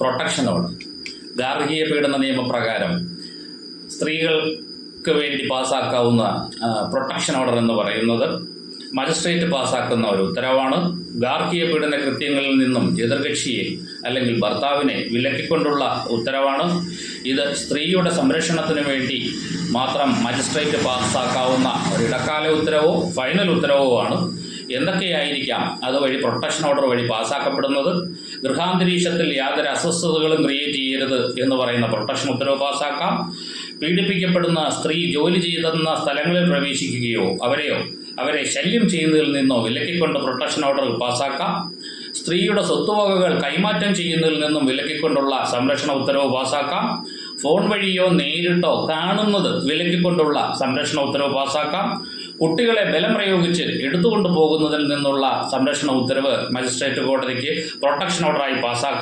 Protection order ഗാർഹിക പീഡന നിയമപ്രകാരം സ്ത്രീകൾക്ക് വേണ്ടി പാസ്സാക്കാവുന്ന പ്രൊട്ടക്ഷൻ ഓർഡർ എന്ന് പറയുന്നത് മജിസ്ട്രേറ്റ് പാസ്സാക്കുന്ന ഒരു ഉത്തരവാണ്. ഗാർഹിക പീഡന കൃത്യങ്ങളിൽ നിന്നും എതിർകക്ഷിയെ അല്ലെങ്കിൽ ഭർത്താവിനെ വിലക്കിക്കൊണ്ടുള്ള ഉത്തരവാണ്. ഇത് സ്ത്രീയുടെ സംരക്ഷണത്തിന് വേണ്ടി മാത്രം മജിസ്ട്രേറ്റ് പാസ്സാക്കാവുന്ന ഒരു ഇടക്കാല ഉത്തരവോ ഫൈനൽ ഉത്തരവോ ആണ്. എന്തൊക്കെയായിരിക്കാം? അതുവഴി പ്രൊട്ടക്ഷൻ ഓർഡർ വഴി പാസ്സാക്കപ്പെടുന്നത്? ഗൃഹാന്തരീക്ഷത്തിൽ യാതൊരു അസ്വസ്ഥതകളും ക്രിയേറ്റ് ചെയ്യരുത് എന്ന് പറയുന്ന പ്രൊട്ടക്ഷൻ ഉത്തരവ് പാസ്സാക്കാം. പീഡിപ്പിക്കപ്പെടുന്ന സ്ത്രീ ജോലി ചെയ്തെന്ന സ്ഥലങ്ങളിൽ പ്രവേശിക്കുകയോ അവരെയോ അവരെ ശല്യം ചെയ്യുന്നതിൽ നിന്നോ വിലക്കിക്കൊണ്ട് പ്രൊട്ടക്ഷൻ ഓർഡർ പാസ്സാക്കാം. സ്ത്രീയുടെ സ്വത്തുവകകൾ കൈമാറ്റം ചെയ്യുന്നതിൽ നിന്നും വിലക്കിക്കൊണ്ടുള്ള സംരക്ഷണ ഉത്തരവ് പാസ്സാക്കാം. ഫോൺ വഴിയോ നേരിട്ടോ കാണുന്നത് വിലക്കിക്കൊണ്ടുള്ള സംരക്ഷണ ഉത്തരവ് പാസ്സാക്കാം. കുട്ടികളെ ബലം പ്രയോഗിച്ച് എടുത്തുകൊണ്ടു പോകുന്നതിൽ നിന്നുള്ള സംരക്ഷണ ഉത്തരവ് മജിസ്ട്രേറ്റ് കോടതിക്ക് പ്രൊട്ടക്ഷൻ ഓർഡറായി പാസ്സാക്കാം